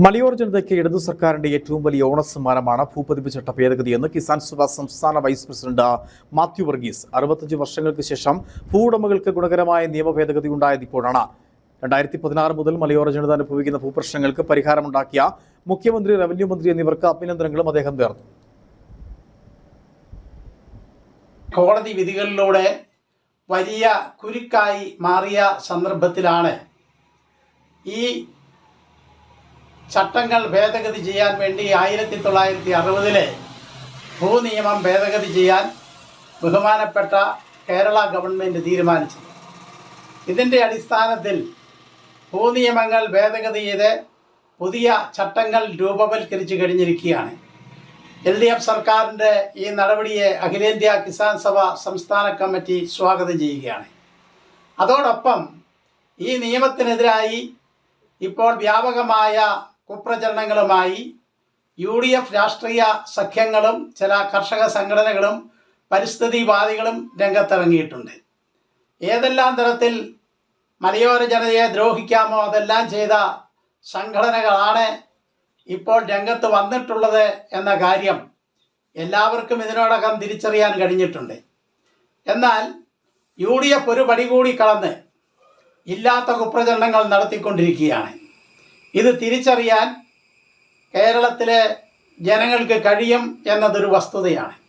മലയോര ജനതയ്ക്ക് ഇടതു സർക്കാരിന്റെ ഏറ്റവും വലിയ ഓണസമ്മാനമാണ് ഭൂപതിപ്പ് ചട്ട ഭേദഗതിയെന്ന് കിസാൻ സഭ സംസ്ഥാന വൈസ് പ്രസിഡന്റ് മാത്യു വർഗീസ്. അറുപത്തഞ്ച് വർഷങ്ങൾക്ക് ശേഷം ഭൂവുടമകൾക്ക് ഗുണകരമായ നിയമ ഭേദഗതി ഉണ്ടായത് ഇപ്പോഴാണ്. രണ്ടായിരത്തി പതിനാറ് മുതൽ മലയോര ജനത അനുഭവിക്കുന്ന ഭൂപ്രശ്നങ്ങൾക്ക് പരിഹാരമുണ്ടാക്കിയ മുഖ്യമന്ത്രി റവന്യൂ മന്ത്രി എന്നിവർക്ക് അഭിനന്ദനങ്ങളും അദ്ദേഹം നേർന്നു. കോടതി വിധികളിലൂടെ വലിയ കുരുക്കായി മാറിയ സന്ദർഭത്തിലാണ് ഈ ചട്ടങ്ങൾ ഭേദഗതി ചെയ്യാൻ വേണ്ടി ആയിരത്തി തൊള്ളായിരത്തി അറുപതിലെ ഭൂനിയമം ഭേദഗതി ചെയ്യാൻ ബഹുമാനപ്പെട്ട കേരള ഗവൺമെന്റ് തീരുമാനിച്ചു. ഇതിന്റെ അടിസ്ഥാനത്തിൽ ഭൂനിയമങ്ങൾ ഭേദഗതി ചെയ്ത് പുതിയ ചട്ടങ്ങൾ രൂപവൽക്കരിച്ചു കഴിഞ്ഞിരിക്കുകയാണ്. എൽ ഡി എഫ് സർക്കാരിന്റെ ഈ നടപടിയെ അഖിലേന്ത്യാ കിസാൻ സഭ സംസ്ഥാന കമ്മിറ്റി സ്വാഗതം ചെയ്യുകയാണ്. അതോടൊപ്പം ഈ നിയമത്തിനെതിരായി ഇപ്പോൾ വ്യാപകമായ കുപ്രചരണങ്ങളുമായി യു ഡി എഫ് രാഷ്ട്രീയ സഖ്യങ്ങളും ചില കർഷക സംഘടനകളും പരിസ്ഥിതിവാദികളും രംഗത്തിറങ്ങിയിട്ടുണ്ട്. ഏതെല്ലാം തരത്തിൽ മലയോര ജനതയെ ദ്രോഹിക്കാമോ അതെല്ലാം ചെയ്ത സംഘടനകളാണ് ഇപ്പോൾ രംഗത്ത് വന്നിട്ടുള്ളത് എന്ന കാര്യം എല്ലാവർക്കും ഇതിനോടകം തിരിച്ചറിയാൻ കഴിഞ്ഞിട്ടുണ്ട്. എന്നാൽ യു ഡി എഫ് ഒരു പടി കൂടി കടന്ന് ഇല്ലാത്ത കുപ്രചരണങ്ങൾ നടത്തിക്കൊണ്ടിരിക്കുകയാണ്. ഇത് തിരിച്ചറിയാൻ കേരളത്തിലെ ജനങ്ങൾക്ക് കഴിയും എന്നതൊരു വസ്തുതയാണ്.